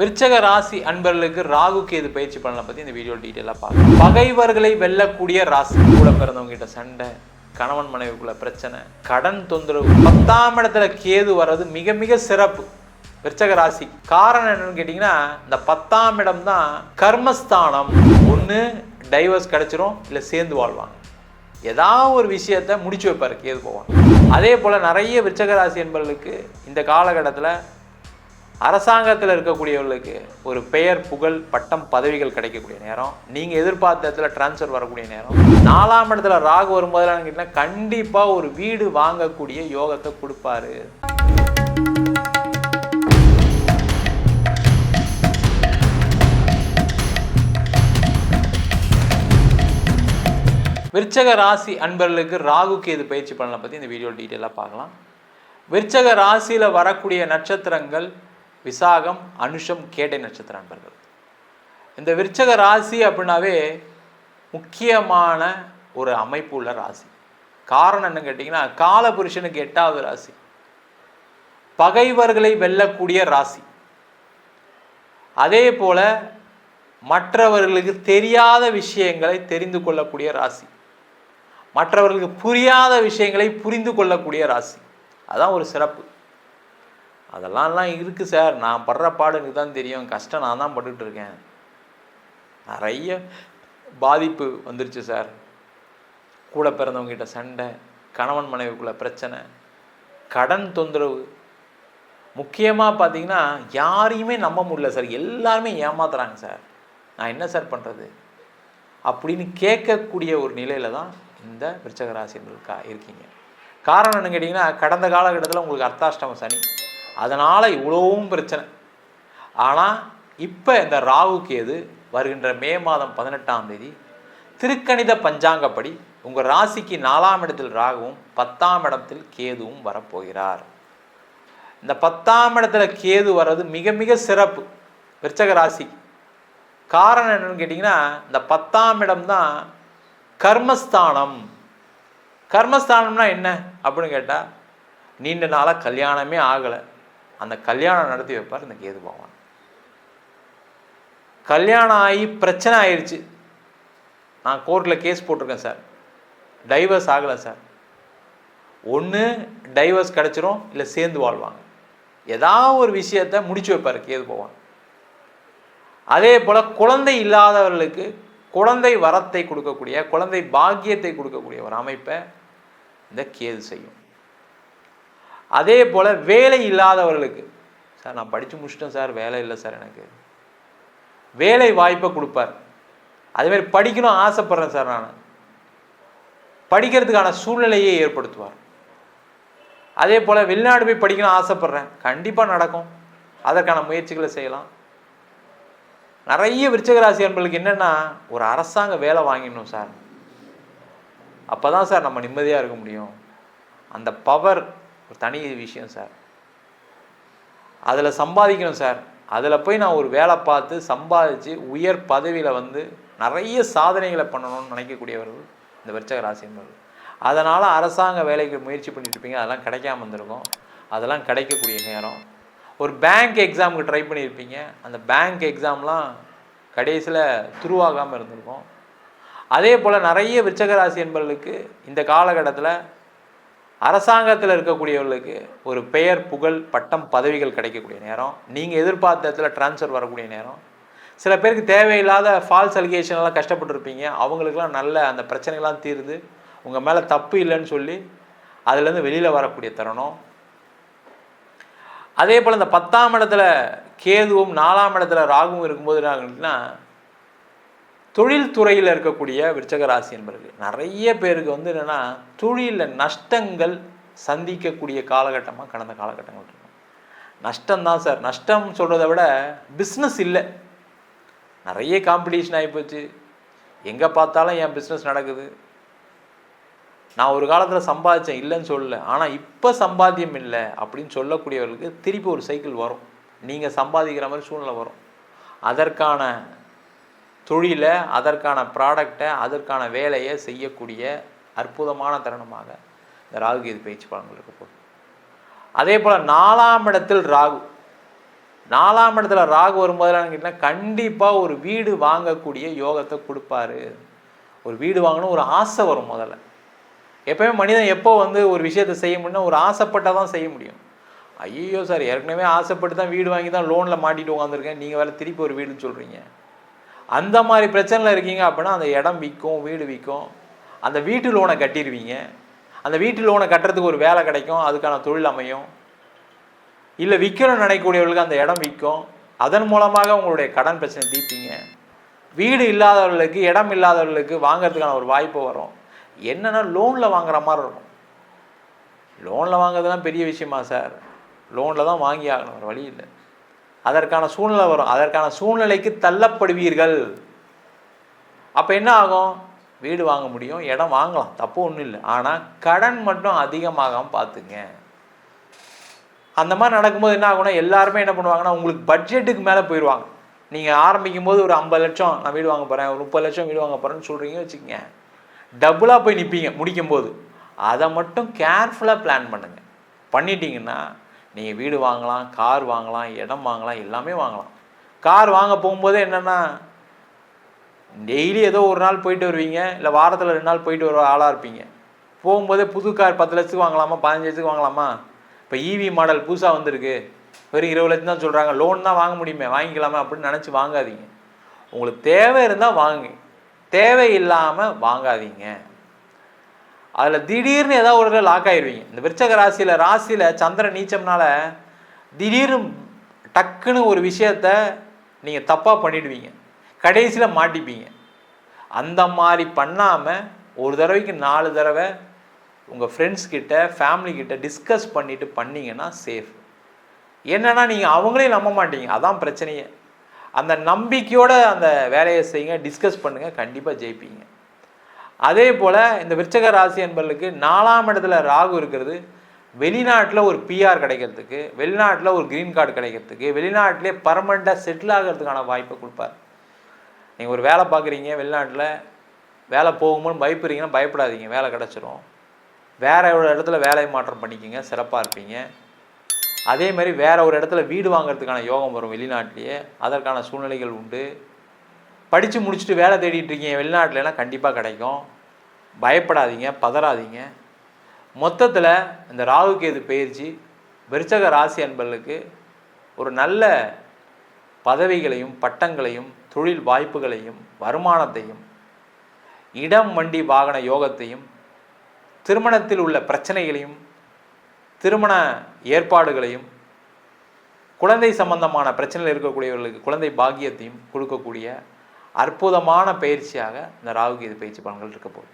விருச்சக ராசி அன்பர்களுக்கு ராகு கேது பயிற்சி பண்ணலாம் பற்றி இந்த வீடியோ டீட்டெயிலாக பார்க்கலாம். பகைவர்களை வெல்லக்கூடிய ராசி. கூட பிறந்தவங்கிட்ட சண்டை கணவன் மனைவிக்குள்ள பிரச்சனை கடன் தொந்தரவு. பத்தாம் இடத்துல கேது வர்றது மிக மிக சிறப்பு. விருச்சக ராசி. காரணம் என்னன்னு கேட்டிங்கன்னா இந்த பத்தாம் இடம் தான் கர்மஸ்தானம். ஒன்று டைவர்ஸ் கிடச்சிரும் இல்லை சேர்ந்து வாழ்வாங்க. ஏதாவது ஒரு விஷயத்த முடிச்சு வைப்பார் கேது போவாங்க அதே போல் நிறைய விருச்சக ராசி என்பவர்களுக்கு இந்த காலகட்டத்தில் அரசாங்கத்தில் இருக்கக்கூடியவர்களுக்கு ஒரு பெயர் புகழ் பட்டம் பதவிகள் கிடைக்கக்கூடிய நேரம். நீங்கள் எதிர்பார்த்த இடத்துல டிரான்ஸ்ஃபர் வரக்கூடிய நேரம். நாலாம் இடத்துல ராகு வரும்போதெல்லாம் கேட்டிங்கன்னா கண்டிப்பாக ஒரு வீடு வாங்கக்கூடிய யோகத்தை கொடுப்பாரு. விருச்சக ராசி அன்பர்களுக்கு ராகு கேது பயிற்சி பலனை பற்றி இந்த வீடியோ டீட்டெயிலாக பார்க்கலாம். விருச்சக ராசியில் வரக்கூடிய நட்சத்திரங்கள் விசாகம் அனுஷம் கேட்டை நட்சத்திர அன்பர்கள். இந்த விருச்சக ராசி அப்படின்னாவே முக்கியமான ஒரு அமைப்பு உள்ள ராசி. காரணம் என்னன்னு கேட்டிங்கன்னா காலபுருஷனுக்கு எட்டாவது ராசி. பகைவர்களை வெல்லக்கூடிய ராசி. அதே போல் மற்றவர்களுக்கு தெரியாத விஷயங்களை தெரிந்து கொள்ளக்கூடிய ராசி. மற்றவர்களுக்கு புரியாத விஷயங்களை புரிந்து கொள்ளக்கூடிய ராசி. அதான் ஒரு சிறப்பு. அதெல்லாம்லாம் இருக்குது சார். நான் படுற பாடு எனக்கு தான் தெரியும். கஷ்டம் நான் தான் பட்டுக்கிட்டு இருக்கேன். நிறைய பாதிப்பு வந்துருச்சு சார். கூட பிறந்தவங்ககிட்ட சண்டை கணவன் மனைவிக்குள்ள பிரச்சனை கடன் தொந்தரவு. முக்கியமாக பார்த்தீங்கன்னா யாரையுமே நம்ப முடியல சார். எல்லாருமே ஏமாத்துறாங்க சார். நான் என்ன சார் பண்ணுறது அப்படின்னு கேட்கக்கூடிய ஒரு நிலையில தான் இந்த விருச்சக ராசினருக்கா இருக்கீங்க. காரணம் என்ன கேட்டிங்கன்னா கடந்த காலகட்டத்தில் உங்களுக்கு அர்த்தாஷ்டம சனி. அதனால் இவ்வளவும் பிரச்சனை. ஆனால் இப்போ இந்த ராகு கேது வருகின்ற மே மாதம் பதினெட்டாம் தேதி திருக்கணித பஞ்சாங்கப்படி உங்கள் ராசிக்கு நாலாம் இடத்தில் ராகுவும் பத்தாம் இடத்தில் கேதுவும் வரப்போகிறார். இந்த பத்தாம் இடத்துல கேது வர்றது மிக மிக சிறப்பு விருச்சக ராசிக்கு. காரணம் என்னன்னு கேட்டிங்கன்னா இந்த பத்தாம் இடம் தான் கர்மஸ்தானம். கர்மஸ்தானம்னா என்ன அப்படின்னு கேட்டால் நீண்ட நாளாக கல்யாணமே ஆகலை. அந்த கல்யாணம் நடத்தி வைப்பார் இந்த கேது பகவான். கல்யாணம் ஆகி பிரச்சனை ஆயிடுச்சு. நான் கோர்ட்டில் கேஸ் போட்டிருக்கேன் சார். டைவர்ஸ் ஆகலை சார். ஒன்று டைவர்ஸ் கிடச்சிரும் இல்லை சேர்ந்து வாழ்வாங்க. ஏதாவது ஒரு விஷயத்த முடிச்சு வைப்பார் கேது பகவான். அதே போல் குழந்தை இல்லாதவர்களுக்கு குழந்தை வரத்தை கொடுக்கக்கூடிய குழந்தை பாக்கியத்தை கொடுக்கக்கூடிய ஒரு அமைப்பை இந்த கேது செய்யும். அதே போல் வேலை இல்லாதவர்களுக்கு. சார் நான் படித்து முடிச்சிட்டேன் சார் வேலை இல்லை சார் எனக்கு. வேலை வாய்ப்பை கொடுப்பார். அதேமாதிரி படிக்கணும் ஆசைப்பட்றேன் சார் நான். படிக்கிறதுக்கான சூழ்நிலையை ஏற்படுத்துவார். அதே போல் வெளிநாடு போய் படிக்கணும் ஆசைப்பட்றேன். கண்டிப்பாக நடக்கும். அதற்கான முயற்சிகளை செய்யலாம். நிறைய விருச்சகராசி அன்பர்களுக்கு என்னென்னா ஒரு அரசாங்க வேலை வாங்கிடணும் சார். அப்போ தான் சார் நம்ம நிம்மதியாக இருக்க முடியும். அந்த பவர் ஒரு தனி விஷயம் சார் அதில் சம்பாதிக்கணும் சார் அதில் போய் நான் ஒரு வேலை பார்த்து சம்பாதிச்சு உயர் பதவியில் வந்து நிறைய சாதனைகளை பண்ணணும்னு நினைக்கக்கூடியவர்கள் இந்த விருச்சக ராசி அதனால் அரசாங்க வேலைக்கு முயற்சி பண்ணிட்டு இருப்பீங்க. அதெல்லாம் கிடைக்காம இருந்திருக்கும். அதெல்லாம் கிடைக்கக்கூடிய நேரம். ஒரு பேங்க் எக்ஸாமுக்கு ட்ரை பண்ணியிருப்பீங்க அந்த பேங்க் எக்ஸாம்லாம் கடைசியில் துருவாகாமல் இருந்திருக்கும். அதே போல் நிறைய விருச்சக ராசி என்பவர்களுக்கு இந்த காலகட்டத்தில் அரசாங்கத்தில் இருக்கக்கூடியவர்களுக்கு ஒரு பெயர் புகழ் பட்டம் பதவிகள் கிடைக்கக்கூடிய நேரம். நீங்கள் எதிர்பார்த்த இடத்துல டிரான்ஸ்ஃபர் வரக்கூடிய நேரம். சில பேருக்கு தேவையில்லாத ஃபால்ஸ் அலிகேஷன்லாம் கஷ்டப்பட்டுருப்பீங்க. அவங்களுக்குலாம் நல்ல அந்த பிரச்சனைகள்லாம் தீருது. உங்கள் மேலே தப்பு இல்லைன்னு சொல்லி அதுலேருந்து வெளியில் வரக்கூடிய தருணம். அதே போல் இந்த பத்தாம் இடத்துல கேதுவும் நாலாம் இடத்துல ராகுவும் இருக்கும்போது என்ன தொழில்துறையில் இருக்கக்கூடிய விருச்சக ராசி நிறைய பேருக்கு வந்து என்னென்னா தொழிலில் நஷ்டங்கள் சந்திக்கக்கூடிய காலகட்டமாக கடந்த காலகட்டங்கள் இருக்கும் நஷ்டம்தான் சார். நஷ்டம் சொல்கிறத விட பிஸ்னஸ் இல்லை. நிறைய காம்படிஷன் ஆகிப்போச்சு எங்கே பார்த்தாலும் என் பிஸ்னஸ் நடக்குது. நான் ஒரு காலத்தில் சம்பாதிச்சேன் இல்லைன்னு சொல்லலை. ஆனால் இப்போ சம்பாத்தியம் இல்லை அப்படின்னு சொல்லக்கூடியவர்களுக்கு திருப்பி ஒரு சைக்கிள் வரும். நீங்கள் சம்பாதிக்கிற மாதிரி சூழ்நிலை வரும். அதற்கான தொழிலை அதற்கான ப்ராடக்டை அதற்கான வேலையை செய்யக்கூடிய அற்புதமான தருணமாக இந்த ராகு கேது பயிற்சி பலன்கள் இருக்க போகுது. அதே போல் நாலாம் இடத்தில் ராகு. நாலாம் இடத்துல ராகு வரும்போதெல்லாம் கேட்டிங்கன்னா கண்டிப்பாக ஒரு வீடு வாங்கக்கூடிய யோகத்தை கொடுப்பாரு. ஒரு வீடு வாங்கணும் ஒரு ஆசை வரும் முதல்ல. எப்பயுமே மனிதன் எப்போ வந்து ஒரு விஷயத்தை செய்ய முடியும்னா ஒரு ஆசைப்பட்டால் தான் செய்ய முடியும். ஐயோ சார் ஏற்கனவே ஆசைப்பட்டு தான் வீடு வாங்கி தான் லோனில் மாட்டிட்டு உட்காந்துருக்கேன் நீங்கள் வேலை திருப்பி ஒரு வீடுன்னு சொல்கிறீங்க அந்த மாதிரி பிரச்சனையில் இருக்கீங்க அப்படின்னா அந்த இடம் விற்கும் வீடு விற்கும். அந்த வீட்டு லோனை கட்டிடுவீங்க. அந்த வீட்டு லோனை கட்டுறதுக்கு ஒரு வேலை கிடைக்கும் அதுக்கான தொழில் அமையும். இல்லை விற்கணும்னு நினைக்கக்கூடியவர்களுக்கு அந்த இடம் விற்கும். அதன் மூலமாக உங்களுடைய கடன் பிரச்சனை தீர்ப்பீங்க. வீடு இல்லாதவர்களுக்கு இடம் இல்லாதவர்களுக்கு வாங்கிறதுக்கான ஒரு வாய்ப்பு வரும். என்னென்னா லோனில் வாங்குற மாதிரி இருக்கும். லோனில் வாங்குறதுலாம் பெரிய விஷயமா சார் லோனில் தான் வாங்கி ஆகணும் ஒரு வழி இல்லை. அதற்கான சூழ்நிலை வரும். அதற்கான சூழ்நிலைக்கு தள்ளப்படுவீர்கள். அப்போ என்ன ஆகும்? வீடு வாங்க முடியும் இடம் வாங்கலாம். தப்பு ஒன்றும் இல்லை. ஆனால் கடன் மட்டும் அதிகமாகாமல் பார்த்துங்க. அந்த மாதிரி நடக்கும்போது என்ன ஆகும்னா எல்லாருமே என்ன பண்ணுவாங்கன்னா உங்களுக்கு பட்ஜெட்டுக்கு மேலே போயிடுவாங்க. நீங்கள் ஆரம்பிக்கும் போது ஒரு ஐம்பது லட்சம் நான் வீடு வாங்க போகிறேன் ஒரு முப்பது லட்சம் வீடு வாங்க போகிறேன்னு சொல்கிறீங்க வச்சுக்கோங்க. டபுளாக போய் நிற்பீங்க முடிக்கும் போது அதை மட்டும் கேர்ஃபுல்லாக பிளான் பண்ணுங்கள் பண்ணிட்டீங்கன்னா நீங்கள் வீடு வாங்கலாம் கார் வாங்கலாம் இடம் வாங்கலாம் எல்லாமே வாங்கலாம். கார் வாங்க போகும்போதே என்னென்னா டெய்லி ஏதோ ஒரு நாள் போயிட்டு வருவீங்க இல்லை வாரத்தில் ரெண்டு நாள் போயிட்டு வர ஆளாக இருப்பீங்க. போகும்போதே புது கார் பத்து லட்சத்துக்கு வாங்கலாமா பதினஞ்சு லட்சத்துக்கு வாங்கலாமா? இப்போ ஈவி மாடல் புதுசாக வந்திருக்கு. வெறும் இருபது லட்சம் தான் சொல்கிறாங்க லோன் தான் வாங்க முடியுமே வாங்கிக்கலாமே அப்படின்னு நினச்சி வாங்காதீங்க. உங்களுக்கு தேவை இருந்தால் வாங்குங்க. தேவை இல்லாமல் வாங்காதீங்க. அதில் திடீர்னு ஏதாவது ஒரு லாக் ஆயிடுவீங்க இந்த விருச்சக ராசியில் ராசியில் சந்திர நீச்சம்னால திடீர்னு டக்குன்னு ஒரு விஷயத்த நீங்கள் தப்பாக பண்ணிடுவீங்க. கடைசியில் மாட்டிப்பீங்க. அந்த மாதிரி பண்ணாமல் ஒரு தடவைக்கு நாலு தடவை உங்கள் ஃப்ரெண்ட்ஸ் ஃபேமிலிக்கிட்ட டிஸ்கஸ் பண்ணிவிட்டு பண்ணிங்கன்னா சேஃப் என்னென்னா நீங்கள் அவங்களையும் நம்ப மாட்டீங்க. அதான் பிரச்சனையே. அந்த நம்பிக்கையோடு அந்த வேலையை செய்யுங்க டிஸ்கஸ் பண்ணுங்கள் கண்டிப்பாக ஜெயிப்பீங்க. அதே போல் இந்த விருச்சக ராசி என்பர்களுக்கு நாலாம் இடத்துல ராகு இருக்கிறது. வெளிநாட்டில் ஒரு பிஆர் கிடைக்கிறதுக்கு வெளிநாட்டில் ஒரு க்ரீன் கார்டு கிடைக்கிறதுக்கு வெளிநாட்டிலே பர்மனெண்ட்டாக செட்டில் ஆகிறதுக்கான வாய்ப்பை கொடுப்பார். நீங்கள் ஒரு வேலை பார்க்குறீங்க வெளிநாட்டில் வேலை போகும்போது பயப்படுறீங்கன்னா பயப்படாதீங்க வேலை கிடச்சிரும். வேறு ஒரு இடத்துல வேலை மாற்றம் பண்ணிக்கோங்க சிறப்பாக இருப்பீங்க. அதே மாதிரி வேறு ஒரு இடத்துல வீடு வாங்குறதுக்கான யோகம் வரும் வெளிநாட்டிலேயே அதற்கான சூழ்நிலைகள் உண்டு. படித்து முடிச்சுட்டு வேலை தேடிட்டு இருக்கீங்க வெளிநாட்டிலலாம் கண்டிப்பாக கிடைக்கும். பயப்படாதீங்க பதறாதீங்க. மொத்தத்தில் இந்த ராகு கேது பயிற்சி விருச்சக ராசி அன்பர்களுக்கு ஒரு நல்ல பதவிகளையும் பட்டங்களையும் தொழில் வாய்ப்புகளையும் வருமானத்தையும் இடம் வண்டி வாகன யோகத்தையும் திருமணத்தில் உள்ள பிரச்சனைகளையும் திருமண ஏற்பாடுகளையும் குழந்தை சம்பந்தமான பிரச்சனையில் இருக்கக்கூடியவர்களுக்கு குழந்தை பாக்கியத்தையும் கொடுக்கக்கூடிய அற்புதமான பயிற்சியாக இந்த ராகு பயிற்சி பலன்கள் இருக்க போகுது.